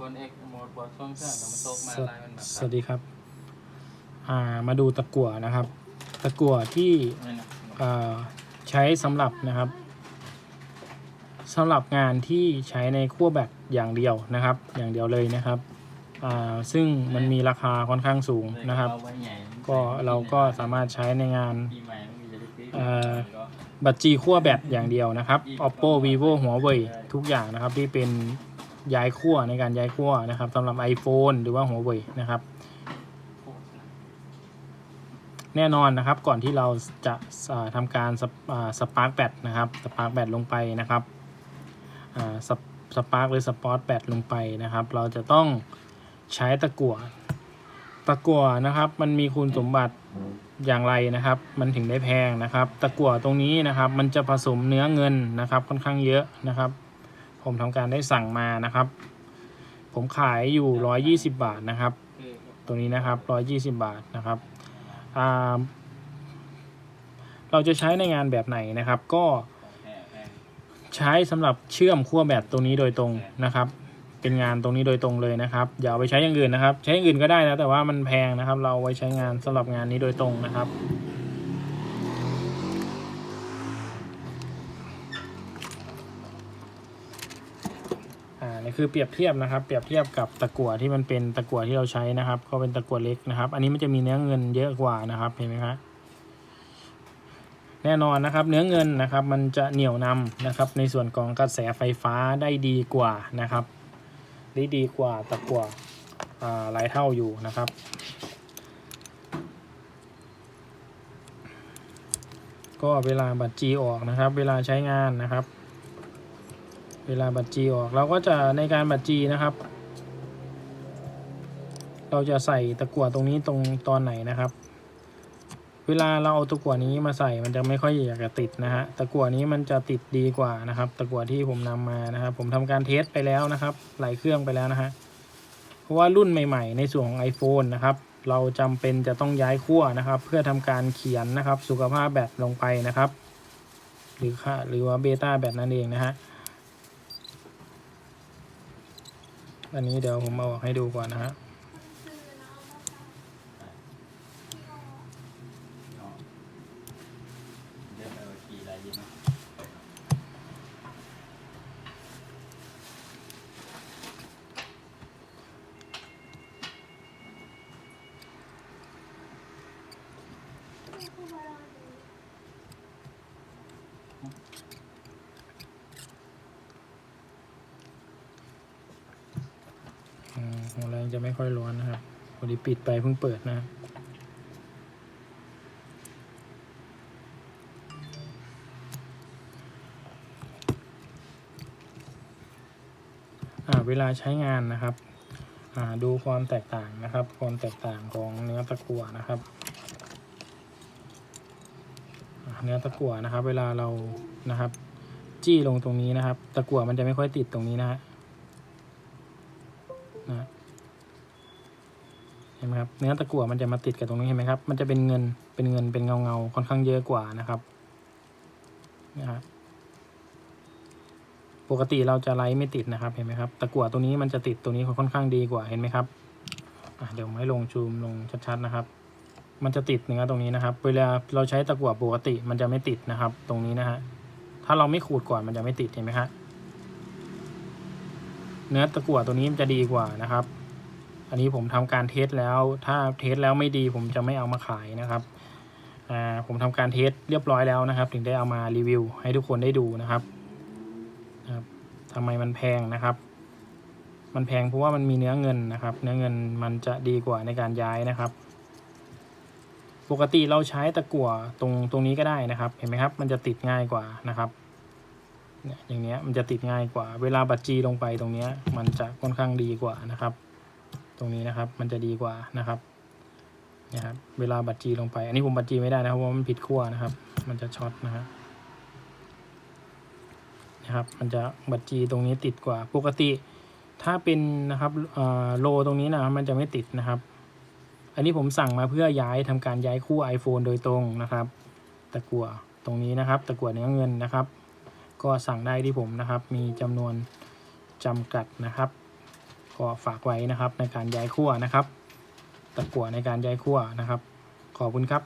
คนเอกโหมดบอดช่วงเครื่องแต่มันตกมาสวลายมันแบบสวัสดีครับ อ่ามาดูตะกั่วนะครับ ตะกั่วที่นี่นะเอ่อใช้สำหรับนะครับสำหรับงานที่ใช้ในขั้วแบตอย่างเดียวนะครับ อย่างเดียวเลยนะครับอ่าซึ่งมันมีราคาค่อนข้างสูงนะครับเอาไว้ใหญ่ก็เราก็สามารถใช้ในงาน ปีใหม่มันมีจะได้ซื้เอ่อก็บัตรจีขั้วแบตอย่างเดียวนะครับ oppo vivo หัวเว่ยทุกอย่างนะครับที่เป็น ย้ายขั้วในการย้ายขั้วนะครับสำหรับ iPhone หรือว่าหัวเว่ยนะครับ แน่นอนนะครับก่อนที่เราจะอ่าทำการสปาร์กแบตนะครับสปาร์กแบตลงไปนะครับสปาร์กหรือสปอตแบตลงไปนะครับ เราจะต้องใช้ตะกั่วตะกั่วนะครับ มันมีคุณสมบัติอย่างไรนะครับ มันถึงได้แพงนะครับ ตะกั่วตรงนี้นะครับ มันจะผสมเนื้อเงินนะครับ ค่อนข้างเยอะนะครับ ผมทำการได้สั่งมานะครับ ผมขายอยู่ 120 บาทนะครับคือตัวนี้นะครับ 120 บาทนะครับอ่าเราจะใช้ในงานแบบไหนนะครับ ก็แพงแพงใช้สำหรับเชื่อมขั้วแบตตรงนี้โดยตรงนะครับ เป็นงานตรงนี้โดยตรงเลยนะครับอย่าเอาไปใช้อย่างอื่นนะครับ ใช้อย่างอื่นก็ได้นะแต่ว่ามันแพงนะครับ เราเอาไว้ใช้งานสำหรับงานนี้โดยตรงนะครับ อ่านี่คือเปรียบเทียบนะครับ เปรียบเทียบกับตะกั่วที่มันเป็นตะกั่วที่เราใช้นะครับ ก็เป็นตะกั่วเล็กนะครับ อันนี้มันจะมีเนื้อเงินเยอะกว่านะครับเห็นไหมครับแน่นอนนะครับเนื้อเงินนะครับมันจะเหนียวนำนะครับ ในส่วนของกระแสไฟฟ้าได้ดีกว่านะครับได้ดีกว่าตะกั่วหลายเท่าอยู่นะครับ ก็เวลาบัตรจีออกนะครับ เวลาใช้งานนะครับ เวลาบัตรจีออกเราก็จะในการบัตรจีนะครับ เราจะใส่ตะกั่วตรงนี้ตรงตอนไหนนะครับ เวลาเราเอาตะกั่วนี้มาใส่มันจะไม่ค่อยอยากจะติดนะฮะตะกั่วนี้มันจะติดดีกว่านะครับ ตะกั่วที่ผมนำมานะครับ ผมทำการเทสไปแล้วนะครับ หลายเครื่องไปแล้วนะฮะเพราะว่ารุ่นใหม่ ๆ ในส่วนของ iPhone นะครับ เราจำเป็นจะต้องย้ายขั้วนะครับ เพื่อทำการเขียนนะครับ สุขภาพแบตลงไปนะครับ หรือค่าหรือว่าเบต้าแบตนั่นเองนะฮะ อันนี้เดี๋ยวผมเอาออกให้ดูก่อนนะฮะ เนาะเดี๋ยวเอา ขอะไรดีนะอืมหัวแรงจะไม่ค่อยร้อนนะครับพอดีปิดไปเพิ่งเปิดนะครับอ่าเวลาใช้งานนะครับอ่าดูความแตกต่างนะครับ ความแตกต่างของเนื้อตะกั่วนะครับ เนื้อตะกั่วนะครับ เวลาเรานะครับ จี้ลงตรงนี้นะครับ ตะกั่วมันจะไม่ค่อยติดตรงนี้นะฮะนะ ห็นไหมครับเนื้อตะกั่วมันจะมาติดกับตรงนี้เห็นไหมครับ มันจะเป็นเงินเป็นเงินเป็นเงาเงาค่อนข้างเยอะกว่านะครับนะครับปกติเราจะไล่ไม่ติดนะครับเห็นไหมครับตะกั่วตัวนี้มันจะติดตัวนี้ค่อนข้างดีกว่าเห็นไหมครับเดี๋ยวผมให้ลงซูมลงชัดๆนะครับ มันจะติดเนื้อตรงนี้นะครับ เวลาเราใช้ตะกั่วปกติมันจะไม่ติดนะครับ ตรงนี้นะฮะถ้าเราไม่ขูดก่อนมันจะไม่ติดเห็นไหมครับเนื้อตะกั่วตัวนี้มันจะดีกว่านะครับ อันนี้ผมทำการเทสแล้ว ถ้าเทสแล้วไม่ดีผมจะไม่เอามาขายนะครับอ่าผมทำการเทสเรียบร้อยแล้วนะครับ ถึงได้เอามารีวิว ให้ทุกคนได้ดูนะครับนะครับทำไมมันแพงนะครับ มันแพงเพราะว่ามันมีเนื้อเงินนะครับ เนื้อเงินมันจะดีกว่าในการย้ายนะครับ ปกติเราใช้ตะกั่วตรงตรงนี้ก็ได้นะครับ เห็นไหมครับ มันจะติดง่ายกว่านะครับเนี่ยอย่างเนี้ยมันจะติดง่ายกว่า เวลาบัตรจีลงไปตรงเนี้ยมันจะค่อนข้างดีกว่านะครับ ตรงนี้นะครับ มันจะดีกว่านะครับเนี่ยครับ เวลาบัตรจีลงไป อันนี้ผมบัตรจีไม่ได้นะครับเพราะว่ามันผิดขั้วนะครับ มันจะช็อตนะครับนะครับ มันจะบัตรจีตรงนี้ติดกว่า ปกติ ถ้าเป็นนะครับอ่อโลตรงนี้นะมันจะไม่ติดนะครับ อันนี้ผมสั่งมาเพื่อย้ายทำการย้ายคู่ iPhone โดยตรงนะครับ ตะกั่วตรงนี้นะครับ ตะกั่วเนื้อเงินนะครับ ก็สั่งได้ที่ผมนะครับ มีจำนวนจำกัดนะครับ ก็ฝากไว้นะครับในการย้ายขั้วนะครับ ตะกั่วในการย้ายขั้วนะครับ ขอบคุณครับ